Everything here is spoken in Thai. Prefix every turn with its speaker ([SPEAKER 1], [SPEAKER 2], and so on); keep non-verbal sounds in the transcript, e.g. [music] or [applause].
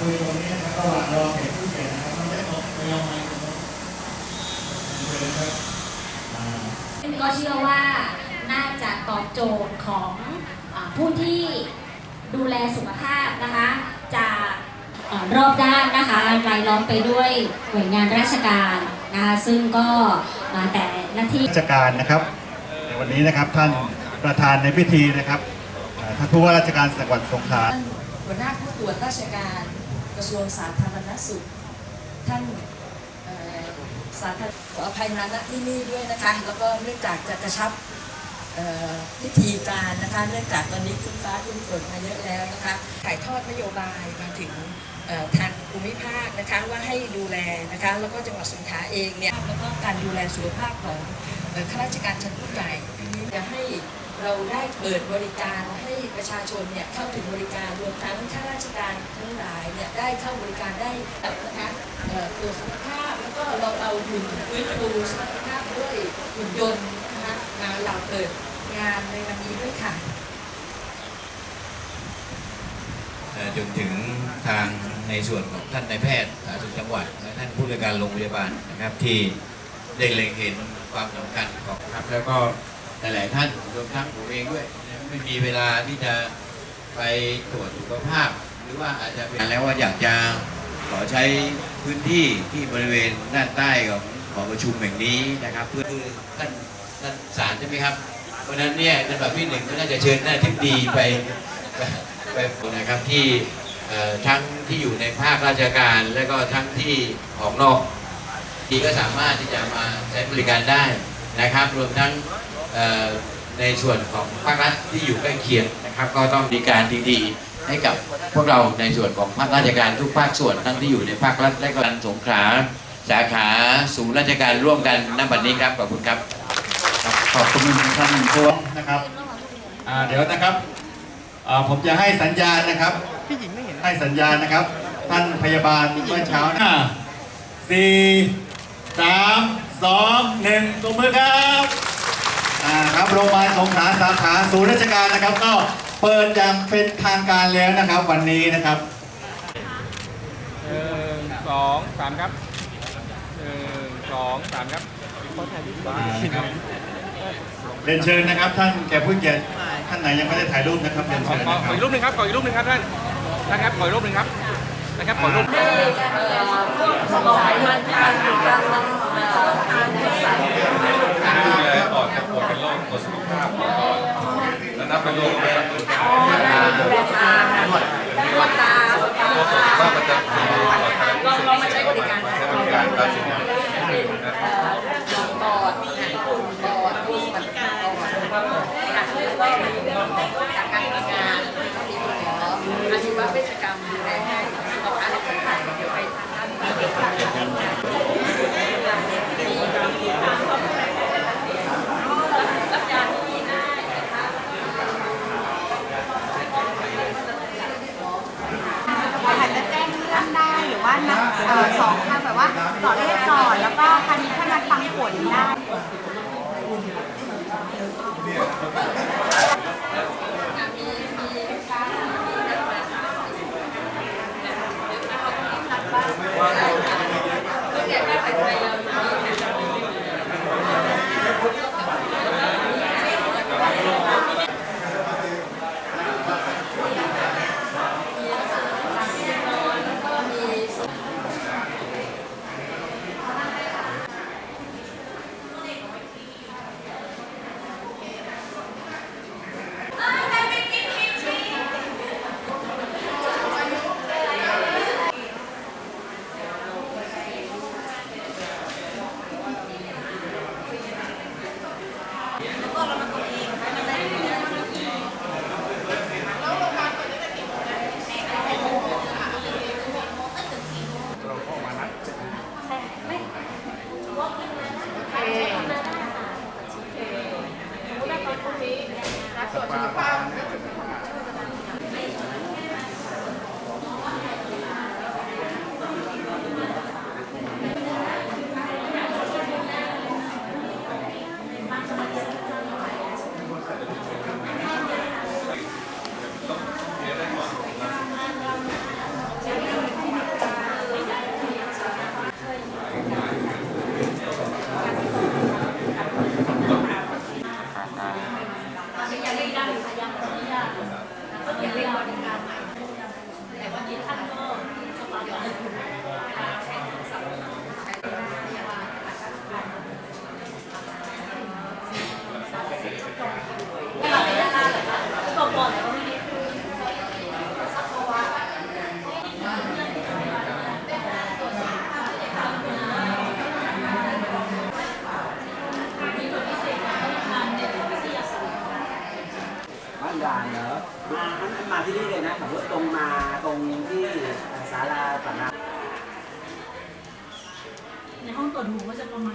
[SPEAKER 1] คุยตรงนี้นะครับระหว่างรอแขกผู้เกียรตินะครับมันได้ออกไปเอาไมค์นะครับเชิญครับอ่า
[SPEAKER 2] ก็เชื่อว่าน่าจะตอบโจทย์ของอาผู้ที่ดูแลสุขภาพนะคะจากเอ่อรอบด้านนะคะรายล้อมไปด้วยหน่วยงานราชการนะคะซึ่งก็มาแต่หน้าที่
[SPEAKER 1] ราชการนะครับในวันนี้นะครับท่านประธานในพิธีนะครับอ่าท่านผู้ว่าราชการจังหวัดสงขลา
[SPEAKER 3] ท่านหัวหน้าผู้ตรวจราชการ กระทรวงสาธารณสุข ท่านสาธารณขออภัยมาณที่นี่ด้วยนะคะแล้วก็เนื่องจากจะกระชับพิธีการนะคะเนื่องจากตอนนี้คุณฟ้าคุณฝนมาเยอะแล้วนะคะถ่ายทอดนโยบายมาถึงทางภูมิภาคนะคะว่าให้ดูแลนะคะแล้วก็จังหวัดสงขลาเองเนี่ยแล้วก็การดูแลสุขภาพของข้าราชการชั้นผู้ใหญ่จะให้เราได้เปิดบริการให้ประชาชนเนี่ยเข้าถึงบริการรวมทั้งข้าราชการ ได้เข้าบริการได้นะคะเอ่อตรวจสุขภาพแล้วก็เราเอาหุ่นฟื้นฟูสุขภาพด้วยหุ่นยนต์นะคะมาเราเปิดงานในวันนี้ด้วยค่ะ
[SPEAKER 4] เอ่อจนถึงทางในส่วนของท่านนายแพทย์สาธารณสุขจังหวัดและท่านผู้บริการโรงพยาบาลนะครับที่ได้เล็งเห็นความสำคัญของครับแล้วก็หลายๆท่านรวมทั้งผมเองด้วยนะไม่มีเวลาที่จะไปตรวจสุขภาพ หรือว่าอาจจะเป็นแล้วว่าอยากจะขอใช้พื้นที่ที่บริเวณด้านใต้ของหอประชุมแห่งนี้นะครับ เพื่อท่านท่านสารใช่ไหมครับ เพราะนั้นเนี่ยลำดับที่หนึ่งก็น่าจะเชิญหน้าทิพดีไปไปนะครับที่ทั้งที่อยู่ในภาคราชการและก็ทั้งที่ออกนอกที่ก็สามารถที่จะมาใช้บริการได้นะครับ รวมทั้งในส่วนของภาครัฐที่อยู่ใกล้เคียงนะครับ ก็ต้องมีการดีๆ ให้กับพวกเราในส่วนของภาคราชการทุกภาคส่วนทั้งที่อยู่ในภาครัฐและการสงขลาสาขาศูนย์ราชการร่วมกันณบัดนี้ครับขอบคุณครับ
[SPEAKER 1] ขอบคุณท่านผู้ว่านะครับอ่าเดี๋ยวนะครับอ่าผมจะให้สัญญาณนะครับให้สัญญาณนะครับ ท่านพยาบาลเมื่อเช้านะสี่สามสองหนึ่งตัวมือครับอ่าครับโรงพยาบาลสงขลาสาขาศูนย์ราชการนะครับก็ เปิดอย่างเป็นทางการแล้วนะครับ วันนี้นะครับ
[SPEAKER 5] หนึ่งสองสามครับหนึ่งสองสามครับขอถ่ายรูปบ้าง
[SPEAKER 1] เรียนเชิญนะครับ ท่านแขกผู้เกียรติท่านไหนยังไม่ได้ถ่ายรูปนะครับเรียน
[SPEAKER 5] ขอ
[SPEAKER 1] เชิญ
[SPEAKER 5] ขอ
[SPEAKER 1] นะค
[SPEAKER 5] ข
[SPEAKER 1] รั
[SPEAKER 5] อบอีกรูปหนึ่งครับขออีกรูปหนึ่งครับท่านท่านครับขออีกรูปหนึ่งครับนะครับขอรูป
[SPEAKER 6] ก่อนจะป่วยเป็นโรคกดสุขภาพก่อนแล้วนับเป็นโรคอะไร โรคสุขภาพประจำลองลองมาใช้บริการใช้บริการการสิ่งนี้
[SPEAKER 3] ปอดปอดมีสมรรถภาพปอดแล้วก็มีเรื่อง แล้วก็คันนี้
[SPEAKER 7] ถ้ามันฟังผลได้ว่า Thank [laughs] you. 我想帮忙